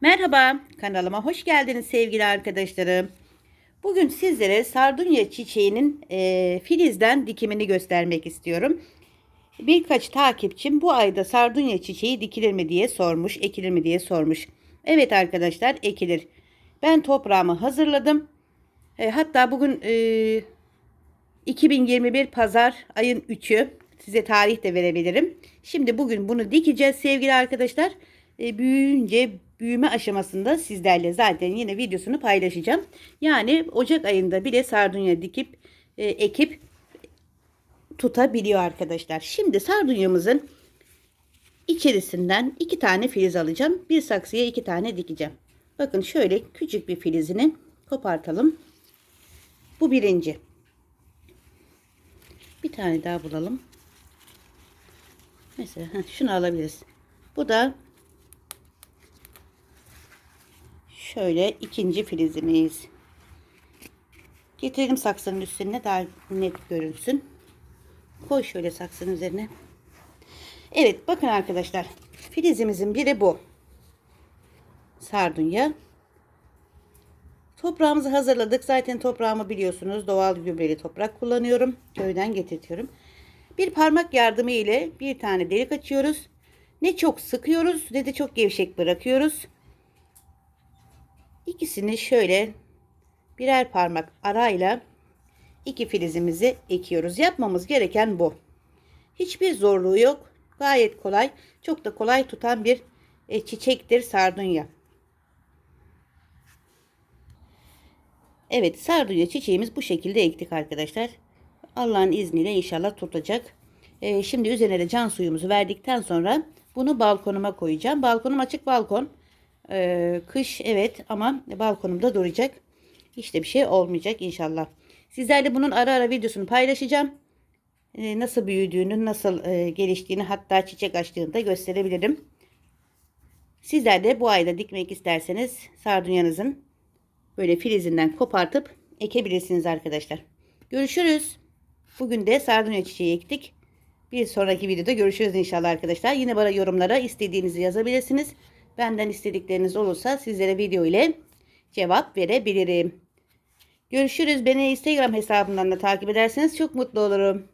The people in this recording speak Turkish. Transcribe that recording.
Merhaba, kanalıma hoş geldiniz sevgili arkadaşlarım. Bugün sizlere sardunya çiçeğinin e, filizden dikimini göstermek istiyorum. Birkaç takipçim bu ayda sardunya çiçeği dikilir mi diye sormuş, ekilir mi diye sormuş. Evet arkadaşlar ekilir. Ben toprağımı hazırladım. E, hatta bugün e, 2021 pazar ayın 3'ü. Size tarih de verebilirim. Şimdi bugün bunu dikeceğiz sevgili arkadaşlar. E, büyüyünce büyüme aşamasında sizlerle zaten yine videosunu paylaşacağım. Yani Ocak ayında bile sardunya dikip e, ekip tutabiliyor arkadaşlar. Şimdi sardunyamızın içerisinden iki tane filiz alacağım. Bir saksıya iki tane dikeceğim. Bakın şöyle küçük bir filizini kopartalım. Bu birinci. Bir tane daha bulalım. Mesela heh, şunu alabiliriz. Bu da şöyle ikinci filizimiz. Getirelim saksının üstüne daha net görünsün. Koy şöyle saksının üzerine. Evet bakın arkadaşlar. Filizimizin biri bu. Sardunya. Toprağımızı hazırladık. Zaten toprağımı biliyorsunuz. Doğal gübreli toprak kullanıyorum. Köyden getirtiyorum. Bir parmak yardımı ile bir tane delik açıyoruz. Ne çok sıkıyoruz ne de çok gevşek bırakıyoruz. İkisini şöyle birer parmak arayla iki filizimizi ekiyoruz. Yapmamız gereken bu. Hiçbir zorluğu yok. Gayet kolay. Çok da kolay tutan bir e, çiçektir sardunya. Evet sardunya çiçeğimiz bu şekilde ektik arkadaşlar. Allah'ın izniyle inşallah tutacak. Ee, şimdi üzerine de can suyumuzu verdikten sonra bunu balkonuma koyacağım. Balkonum açık balkon. Ee, kış evet ama balkonumda duracak. Hiç de bir şey olmayacak inşallah. Sizlerle bunun ara ara videosunu paylaşacağım. Ee, nasıl büyüdüğünü, nasıl e, geliştiğini hatta çiçek açtığını da gösterebilirim. Sizler de bu ayda dikmek isterseniz sardunyanızın böyle filizinden kopartıp ekebilirsiniz arkadaşlar. Görüşürüz. Bugün de sardunya çiçeği ektik. Bir sonraki videoda görüşürüz inşallah arkadaşlar. Yine bana yorumlara istediğinizi yazabilirsiniz. Benden istedikleriniz olursa sizlere video ile cevap verebilirim. Görüşürüz. Beni Instagram hesabından da takip ederseniz çok mutlu olurum.